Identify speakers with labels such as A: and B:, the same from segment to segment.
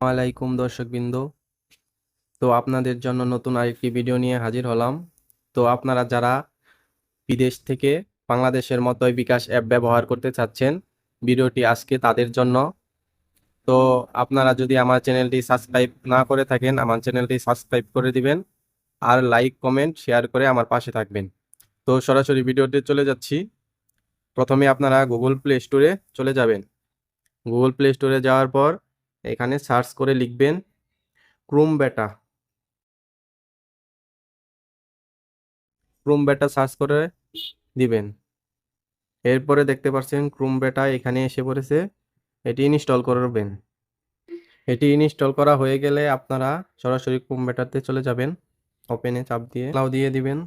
A: আলাইকুম দর্শকবৃন্দ। তো আপনাদের জন্য নতুন আরেকটি ভিডিও নিয়ে হাজির হলাম। তো আপনারা যারা বিদেশ থেকে বাংলাদেশের মতোই বিকাশ অ্যাপ ব্যবহার করতে চাচ্ছেন, ভিডিওটি আজকে তাদের জন্য। তো আপনারা যদি আমার চ্যানেলটি সাবস্ক্রাইব না করে থাকেন, আমার চ্যানেলটি সাবস্ক্রাইব করে দিবেন আর লাইক, কমেন্ট, শেয়ার করে আমার পাশে থাকবেন। তো সরাসরি ভিডিওতে চলে যাচ্ছি। প্রথমে আপনারা গুগল প্লে স্টোরে চলে যাবেন। গুগল প্লে স্টোরে যাওয়ার পর এখানে সার্চ করে লিখবেন ক্রোম বেটা ক্রোম বেটা সার্চ করে দিবেন। এরপরে দেখতে পাচ্ছেন ক্রোম বেটা এখানে এসে পড়েছে। এটি ইনস্টল করবেন। এটি ইনস্টল করা হয়ে গেলে আপনারা সরাসরি ক্রোম বেটাতে চলে যাবেন। ওপেনে চাপ দিয়ে নাও দিয়ে দিবেন।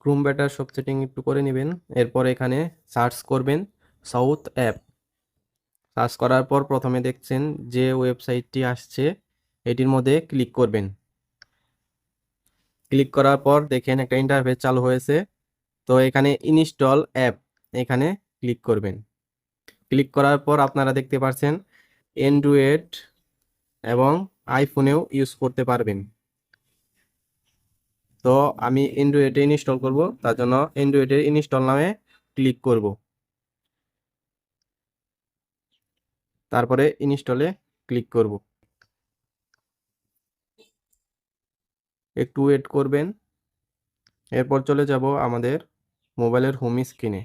A: ক্রোম বেটার সব সেটিং একটু করে নেবেন। এরপর এখানে সার্চ করবেন সাউথ অ্যাপ সার্চ করার পর প্রথমে দেখছেন যে ওয়েবসাইটটি আসছে, এটির মধ্যে ক্লিক করবেন। ক্লিক করার পর দেখেন একটা ইন্টারফেস চালু হয়েছে, তো এখানে ইনস্টল অ্যাপ এখানে ক্লিক করবেন। ক্লিক করার পর আপনারা দেখতে পাচ্ছেন অ্যান্ড্রয়েড এবং আইফোনেও ইউজ করতে পারবেন। তো আমি অ্যান্ড্রয়েডে ইনস্টল করব, তার জন্য অ্যান্ড্রয়েডের ইনস্টল নামে ক্লিক করব। তারপরে ইনস্টলে ক্লিক করব। একটু ওয়েট করবেন। এরপর চলে যাব আমাদের মোবাইলের হোম স্ক্রিনে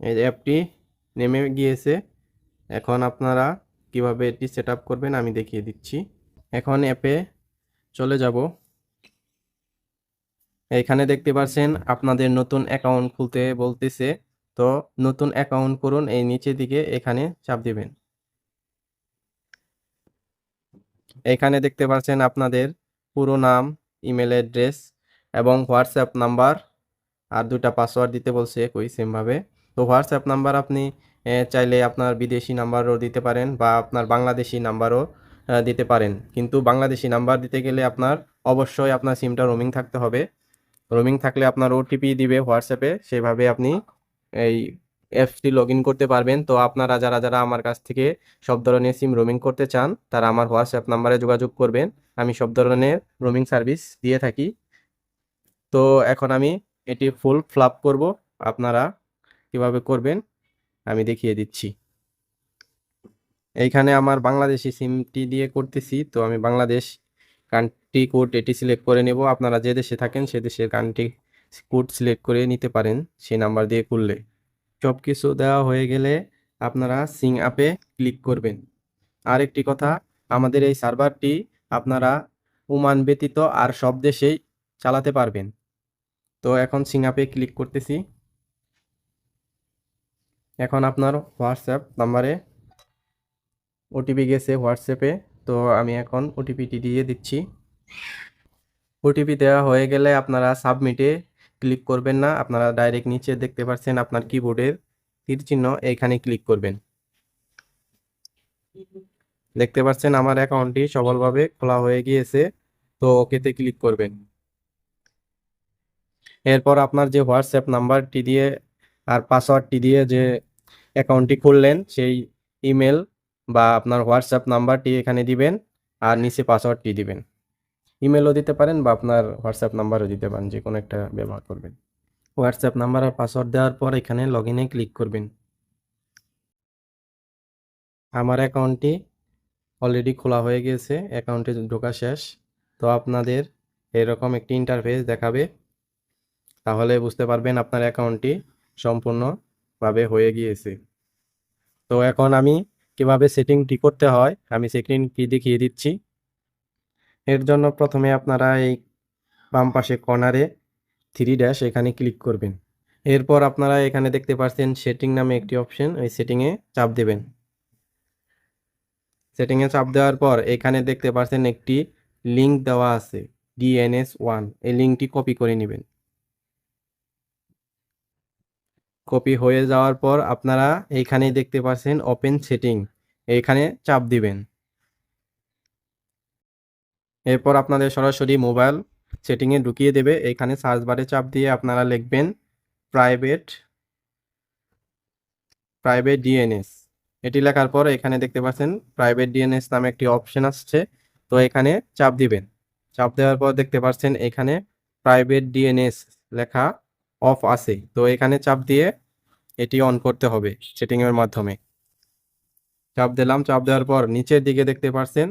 A: এই অ্যাপটি নেমে গিয়েছে। এখন আপনারা কীভাবে এটি সেট করবেন আমি দেখিয়ে দিচ্ছি। এখন অ্যাপে চলে যাব। এখানে দেখতে পাচ্ছেন আপনাদের নতুন অ্যাকাউন্ট খুলতে বলতেছে। তো নতুন অ্যাকাউন্ট করুন, এই নিচের দিকে এখানে চাপ দিবেন। এখানে দেখতে পাচ্ছেন আপনাদের পুরো নাম ইমেল অ্যাড্রেস এবং হোয়াটসঅ্যাপ নাম্বার আর দুটা পাসওয়ার্ড দিতে বলছে একই সেমভাবে তো হোয়াটসঅ্যাপ নাম্বার আপনি চাইলে আপনার বিদেশি নাম্বারও দিতে পারেন বা আপনার বাংলাদেশি নাম্বারও দিতে পারেন। কিন্তু বাংলাদেশি নাম্বার দিতে গেলে আপনার অবশ্যই আপনার সিমটা রোমিং থাকতে হবে। রোমিং থাকলে আপনার ওটিপি দিবে হোয়াটসঅ্যাপে সেভাবে আপনি এই অ্যাপসটি লগ ইন করতে পারবেন। তো আপনারা যারা যারা আমার কাছ থেকে সব ধরনের সিম রোমিং করতে চান, তারা আমার হোয়াটসঅ্যাপ নাম্বারে যোগাযোগ করবেন। আমি সব ধরনের রোমিং সার্ভিস দিয়ে থাকি। তো এখন আমি এটি ফুল ফ্লাপ করব। আপনারা কীভাবে করবেন, আমি দেখিয়ে দিচ্ছি। এইখানে আমার বাংলাদেশি সিমটি দিয়ে করতেছি। তো আমি বাংলাদেশ কান্ট্রি কোড এটি সিলেক্ট করে নেব। আপনারা যে দেশে থাকেন, সে দেশের কান্ট্রি কোড সিলেক্ট করে নিতে পারেন, সেই নাম্বার দিয়ে করলে। সব কিছু দেওয়া হয়ে গেলে আপনারা সিং আপে ক্লিক করবেন। আরেকটি কথা, আমাদের এই সার্ভারটি আপনারা ওমান ব্যতীত আর সব দেশেই চালাতে পারবেন। তো এখন সিং আপে ক্লিক করতেছি। এখন আপনার হোয়াটসঅ্যাপ নাম্বারে ওটিপি গেছে হোয়াটসঅ্যাপে, তো আমি এখন ওটিপিটি দিয়ে দিচ্ছি। ওটিপি দেওয়া হয়ে গেলে আপনারা সাবমিটে ক্লিক করবেন না। আপনারা ডাইরেক্ট নিচে দেখতে পাচ্ছেন আপনার কিবোর্ডের তীর চিহ্ন, এখানে ক্লিক করবেন। দেখতে পাচ্ছেন আমার অ্যাকাউন্টটি সফলভাবে খোলা হয়ে গিয়েছে, তো ওকেতে ক্লিক করবেন। এরপর আপনার যে হোয়াটসঅ্যাপ নাম্বারটি দিয়ে আর পাসওয়ার্ডটি দিয়ে যে অ্যাকাউন্টটি খুললেন, সেই ইমেল বা আপনার হোয়াটসঅ্যাপ নাম্বারটি এখানে দিবেন আর নিচে পাসওয়ার্ডটি দিবেন। ইমেলও দিতে পারেন বা আপনার হোয়াটসঅ্যাপ নাম্বারও দিতে পারেন, যে কোনো একটা ব্যবহার করবেন। হোয়াটসঅ্যাপ নাম্বার আর পাসওয়ার্ড দেওয়ার পর এখানে লগ ইনে ক্লিক করবেন। আমার অ্যাকাউন্টটি অলরেডি খোলা হয়ে গেছে অ্যাকাউন্টে ঢোকা শেষ। তো আপনাদের এরকম একটি ইন্টারফেস দেখাবে। তাহলে বুঝতে পারবেন আপনার অ্যাকাউন্টটি সম্পূর্ণভাবে হয়ে গিয়েছে। তো এখন আমি কীভাবে সেটিংটি করতে হয়, আমি সেটিংটি দেখিয়ে দিচ্ছি। এর জন্য প্রথমে আপনারা এই বাম পাশে কর্নারে থ্রি ড্যাশ এখানে ক্লিক করবেন। এরপর আপনারা এখানে দেখতে পাচ্ছেন সেটিং নামে একটি অপশন ওই সেটিংয়ে চাপ দেবেন। সেটিংয়ে চাপ দেওয়ার পর এখানে দেখতে পাচ্ছেন একটি লিঙ্ক দেওয়া আছে ডিএনএস ওয়ান এই লিঙ্কটি কপি করে নেবেন। কপি হয়ে যাওয়ার পর আপনারা এইখানে দেখতে পাচ্ছেন ওপেন সেটিং এইখানে চাপ দিবেন। এরপর আপনাদের সরাসরি মোবাইল সেটিংয়ে ঢুকিয়ে দেবে। এখানে সার্চ বারে চাপ দিয়ে আপনারা লিখবেন প্রাইভেট প্রাইভেট ডিএনএস। এটি লেখার পর এখানে দেখতে পাচ্ছেন প্রাইভেট ডিএনএস নামে একটি অপশন আসছে। তো এখানে চাপ দিবেন। চাপ দেওয়ার পর দেখতে পাচ্ছেন এখানে প্রাইভেট ডিএনএস লেখা অফ আছে। তো এখানে চাপ দিয়ে এটি অন করতে হবে সেটিংয়ের মাধ্যমে। চাপ দিলাম। চাপ দেওয়ার পর নিচের দিকে দেখতে পাচ্ছেন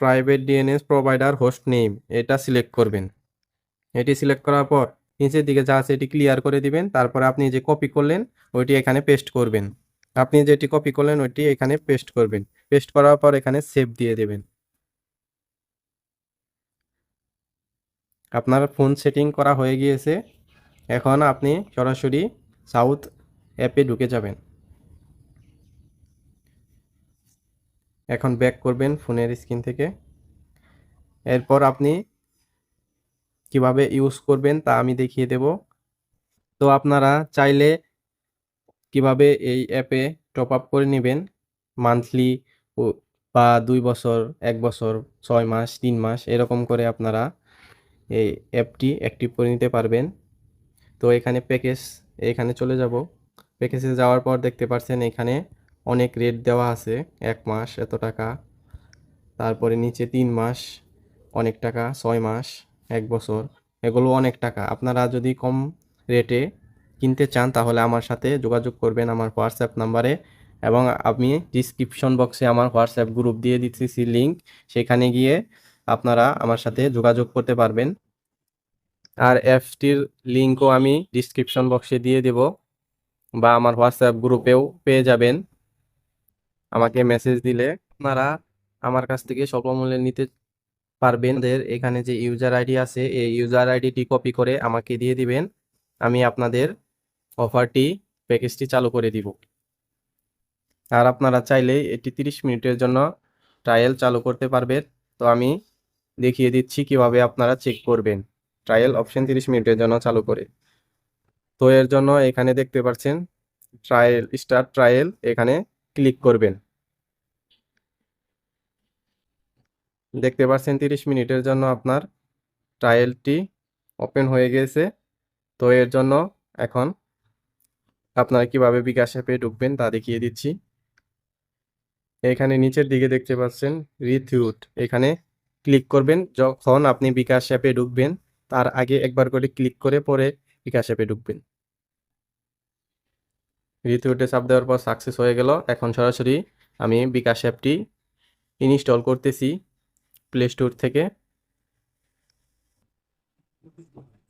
A: private DNS provider host name এটা সিলেক্ট করবেন। এটি সিলেক্ট করার পর, নিচের দিকে যা আছে এটি ক্লিয়ার করে দিবেন। তারপরে আপনি যে কপি করলেন, ওইটি এখানে পেস্ট করবেন। আপনি যেটি কপি করলেন, ওইটি এখানে পেস্ট করবেন। পেস্ট করার পর এখানে সেভ দিয়ে দেবেন। আপনার ফোন সেটিং করা হয়ে গিয়েছে। এখন আপনি সরাসরি সাউথ অ্যাপে ঢুকে যাবেন। এখন ব্যাক করবেন ফোনের স্ক্রিন থেকে। এরপর আপনি কীভাবে ইউজ করবেন তা আমি দেখিয়ে দেব। তো আপনারা চাইলে কীভাবে এই অ্যাপে টপ আপ করে নেবেন? মান্থলি বা দুই বছর, এক বছর, ছয় মাস, তিন মাস, এরকম করে আপনারা এই অ্যাপটি অ্যাক্টিভ করে নিতে পারবেন। তো এখানে প্যাকেজ এখানে চলে যাব। প্যাকেজে যাওয়ার পর দেখতে পাচ্ছেন এখানে অনেক রেট দেওয়া আছে, এক মাস এত টাকা। তারপরে নিচে তিন মাস, অনেক টাকা, ছয় মাস, এক বছর। এগুলো অনেক টাকা। আপনারা যদি কম রেটে কিনতে চান, তাহলে আমার সাথে যোগাযোগ করবেন আমার হোয়াটসঅ্যাপ নাম্বারে এবং আমি ডিসক্রিপশন বক্সে আমার হোয়াটসঅ্যাপ গ্রুপ দিয়ে দিচ্ছি লিঙ্ক সেখানে গিয়ে আপনারা আমার সাথে যোগাযোগ করতে পারবেন। আর অ্যাপসটির লিঙ্কও আমি ডিসক্রিপশন বক্সে দিয়ে দেব বা আমার হোয়াটসঅ্যাপ গ্রুপেও পেয়ে যাবেন। আমাকে মেসেজ দিলে আপনারা আমার কাছ থেকে স্বল্প মূল্যে নিতে পারবেন। এখানে যে ইউজার আইডি আছে, এই ইউজার আইডিটি কপি করে আমাকে দিয়ে দিবেন। আমি আপনাদের অফারটি প্যাকেজটি চালু করে দিব। আর আপনারা চাইলে এটি তিরিশ মিনিটের জন্য ট্রায়াল চালু করতে পারবেন। তো আমি দেখিয়ে দিচ্ছি কীভাবে আপনারা চেক করবেন। ট্রায়াল অপশন তিরিশ মিনিটের জন্য চালু করে। তো এর জন্য এখানে দেখতে পাচ্ছেন ট্রায়াল স্টার্ট ট্রায়াল এখানে ক্লিক করবেন। দেখতে পাচ্ছেন তিরিশ মিনিটের জন্য আপনার ট্রায়ালটি ওপেন হয়ে গেছে। তো এর জন্য এখন আপনারা কীভাবে বিকাশ অ্যাপে ঢুকবেন তা দেখিয়ে দিচ্ছি। এখানে নিচের দিকে দেখতে পাচ্ছেন রিথিউট এখানে ক্লিক করবেন, যখন আপনি বিকাশ অ্যাপে ঢুকবেন, তার আগে একবার করে ক্লিক করে পরে বিকাশ অ্যাপে ঢুকবেন। রিথিউটে চাপ দেওয়ার পর সাকসেস হয়ে গেল। এখন সরাসরি আমি বিকাশ অ্যাপটি ইনস্টল করতেছি। প্লে স্টোর থেকে।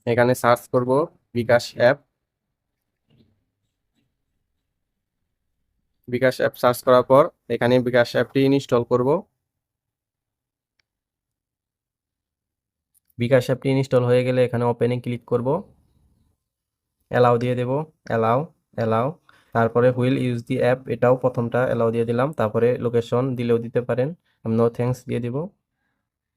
A: এখানে সার্চ করব bKash app bKash app search করার পর এখানে বিকাশ অ্যাপটি ইনস্টল করব। বিকাশ অ্যাপটি ইনস্টল হয়ে গেলে এখানে ওপেনে ক্লিক করব। অ্যালাউ দিয়ে দেব। অ্যালাউ অ্যালাউ তারপরে হুইল ইউজ দি অ্যাপ এটাও প্রথমটা অ্যালাউ দিয়ে দিলাম। তারপরে লোকেশন দিলেও দিতে পারেন। আমি নো থ্যাঙ্কস দিয়ে দিব।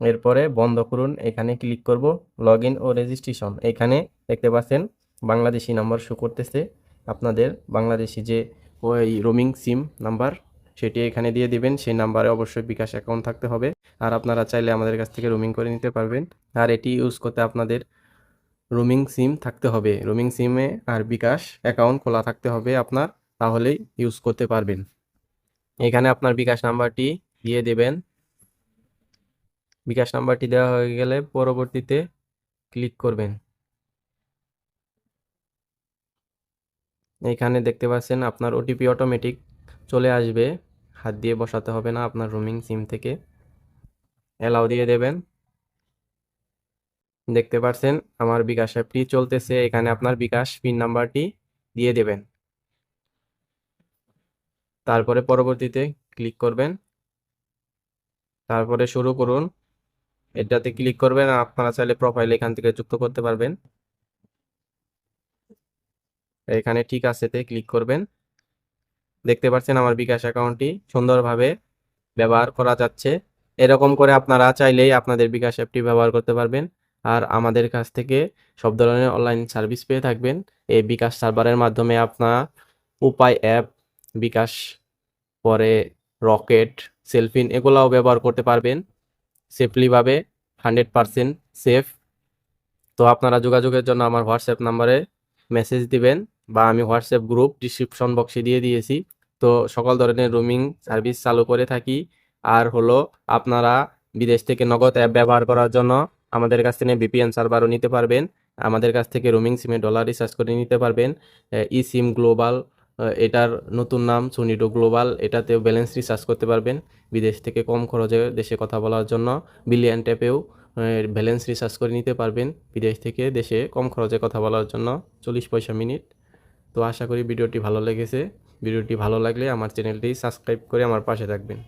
A: এরপরে বন্ধ করুন, এখানে ক্লিক করব লগ ও রেজিস্ট্রেশন। এখানে দেখতে পাচ্ছেন বাংলাদেশি নাম্বার শো করতেছে। আপনাদের বাংলাদেশি যে ওই রোমিং সিম নাম্বার, সেটি এখানে দিয়ে দিবেন। সেই নাম্বারে অবশ্যই বিকাশ অ্যাকাউন্ট থাকতে হবে। আর আপনারা চাইলে আমাদের কাছ থেকে রোমিং করে নিতে পারবেন। আর এটি ইউজ করতে আপনাদের রোমিং সিম থাকতে হবে। রোমিং সিমে আর বিকাশ অ্যাকাউন্ট খোলা থাকতে হবে আপনার, তাহলেই ইউজ করতে পারবেন। এখানে আপনার বিকাশ নাম্বারটি দিয়ে দেবেন। বিকাশ নাম্বারটি দেওয়া হয়ে গেলে পরবর্তীতে ক্লিক করবেন। এখানে দেখতে পাচ্ছেন আপনার ওটিপি অটোমেটিক চলে আসবে। হাত দিয়ে বসাতে হবে না আপনার রোমিং সিম থেকে। অ্যালাউ দিয়ে দেবেন। দেখতে পাচ্ছেন আমার বিকাশ অ্যাপটি চলতেছে। এখানে আপনার বিকাশ পিন নাম্বারটি দিয়ে দেবেন। তারপরে পরবর্তীতে ক্লিক করবেন। তারপরে শুরু করুন। এটাতে ক্লিক করবেন আর আপনারা চাইলে প্রোফাইল এখান থেকে যুক্ত করতে পারবেন। এখানে ঠিক আছেতে ক্লিক করবেন। দেখতে পাচ্ছেন আমার বিকাশ অ্যাকাউন্টটি সুন্দরভাবে ব্যবহার করা যাচ্ছে। এরকম করে আপনারা চাইলেই আপনাদের বিকাশ অ্যাপটি ব্যবহার করতে পারবেন। আর আমাদের কাছ থেকে সব ধরনের অনলাইন সার্ভিস পেয়ে থাকবেন। এই বিকাশ সার্ভারের মাধ্যমে আপনার উপায় অ্যাপ বিকাশ, পরে রকেট সেলফিন এগুলাও ব্যবহার করতে পারবেন। সেফলিভাবে হান্ড্রেড পারসেন্ট সেফ তো আপনারা যোগাযোগের জন্য আমার হোয়াটসঅ্যাপ নাম্বারে মেসেজ দিবেন বা আমি হোয়াটসঅ্যাপ গ্রুপ ডিসক্রিপশন বক্সে দিয়ে দিয়েছি। তো সকল ধরনের রুমিং সার্ভিস চালু করে থাকি। আর হলো আপনারা বিদেশ থেকে নগদ অ্যাপ ব্যবহার করার জন্য আমাদের কাছ থেকে বিপিএন সার্ভারও নিতে পারবেন। আমাদের কাছ থেকে রোমিং সিমে ডলার রিচার্জ করে নিতে পারবেন। ই সিম গ্লোবাল এটার নতুন নাম সুনিডো গ্লোবাল এটাতেও ব্যালেন্স রিচার্জ করতে পারবেন। বিদেশ থেকে কম খরচে দেশে কথা বলার জন্য বিলিয়ান ট্যাপেও ব্যালেন্স রিচার্জ করে নিতে পারবেন। বিদেশ থেকে দেশে কম খরচে কথা বলার জন্য চল্লিশ পয়সা মিনিট তো আশা করি ভিডিওটি ভালো লেগেছে। ভিডিওটি ভালো লাগলে আমার চ্যানেলটি সাবস্ক্রাইব করে আমার পাশে থাকবেন।